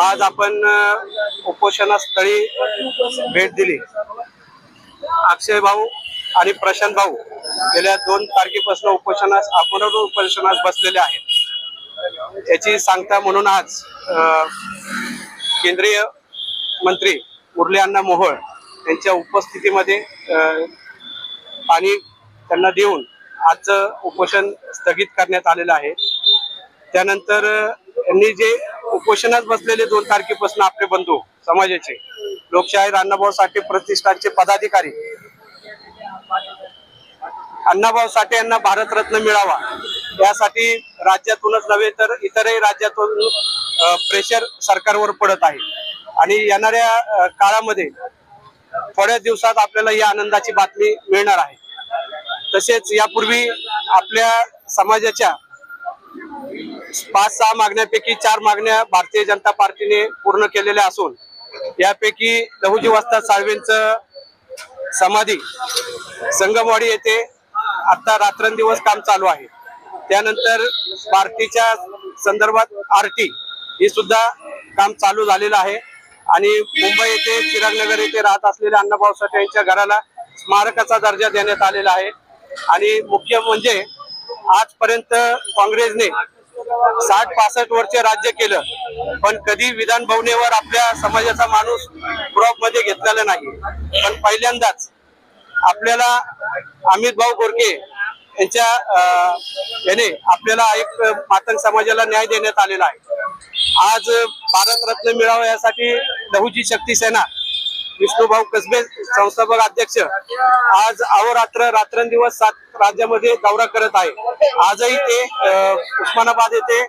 आज आपण उपोषणास्थळी भेट दिली. अक्षय भाऊ आणि प्रशांत भाऊ गेल्या दोन तारखेपासून उपोषणास आपण उपोषणास बसलेले आहेत. याची सांगता म्हणून आज केंद्रीय मंत्री मुरली अण्णा मोहोळ यांच्या उपस्थितीमध्ये पाणी त्यांना देऊन आजचं उपोषण स्थगित करण्यात आलेलं आहे. त्यानंतर यांनी जे उपोषणात बसलेले दोन तारखेपासून आपले बंधू समाजाचे लोकशाहीर अण्णाभाऊ साठे प्रतिष्ठानचे पदाधिकारी. अण्णाभाऊ साठे यांना भारतरत्न मिळावा यासाठी राज्यातूनच नव्हे तर इतरही राज्यातून प्रेशर सरकारवर पडत आहे. आणि येणाऱ्या काळामध्ये थोड्याच दिवसात आपल्याला ही आनंदाची बातमी मिळणार आहे. तसेच यापूर्वी आपल्या समाजाच्या पाच सहा मागण्यापैकी चार मागण्या भारतीय जनता पार्टीने पूर्ण केलेल्या असून यापैकी लहुजी वस्ताद साळवेंचं समाधी संगमवाडी येथे आता रात्रंदिवस काम चालू आहे. त्यानंतर भारतीच्या संदर्भात आरटी ही सुद्धा काम चालू झालेलं आहे. आणि मुंबई येथे चिरागनगर येथे राहत असलेल्या अण्णाभाऊ साठे यांच्या घराला स्मारकाचा दर्जा देण्यात आलेला आहे. आणि मुख्य म्हणजे आजपर्यंत काँग्रेसने साठ पासष्ट वर्ष राज्य केलं. पण कधी विधान भवनेवर आपल्या समाजाचा माणूस ब्लॉकमध्ये घेतलेला नाही. पण पहिल्यांदाच आपल्याला अमित भाऊ गोरके यांच्या अं, याने आपल्याला एक मातंग समाजाला न्याय देण्यात आलेला आहे. आज भारतरत्न मिळावा यासाठी लहुजी शक्ती सेना विष्णुभाऊ कसबे संस्थापक अध्यक्ष. आज अहोरात्र रात्रंदिवस सात राज्यामध्ये दौरा करत आहे. आजही ते उस्मानाबाद येथे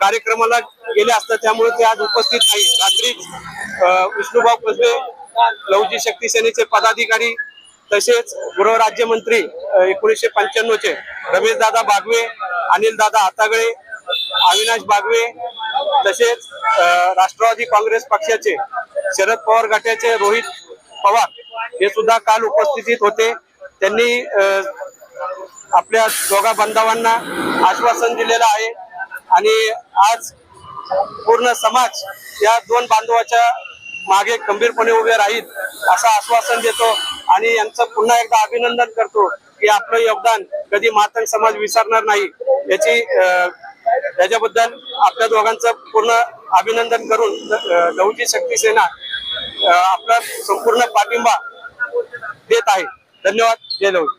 कार्यक्रमाला गेले असतात. त्यामुळे ते आज उपस्थित नाही. रात्री विष्णुभाऊ कसबे लवजी शक्ती सेनेचे पदाधिकारी तसेच गृहराज्यमंत्री एकोणीसशे पंच्याण्णवचे रमेश दादा बागवे अनिल दादा हातागळे अविनाश बागवे तसेच राष्ट्रवादी काँग्रेस पक्षाचे शरद पवार गटाचे रोहित पवार हे सुद्धा काल उपस्थितीत होते. त्यांनी आपल्या दोघा बांधवांना आश्वासन दिलेलं आहे. आणि आज पूर्ण समाज या दोन बांधवाच्या मागे खंबीरपणे उभे राहील असं आश्वासन देतो आणि यांचं पुन्हा एकदा अभिनंदन करतो की आपलं योगदान कधी मातंग समाज विसरणार नाही याची त्याच्याबद्दल आपल्या दोघांचं पूर्ण अभिनंदन करून अं, शक्ती सेना आपला संपूर्ण पाठिंबा देत आहे. धन्यवाद जय लहुजी.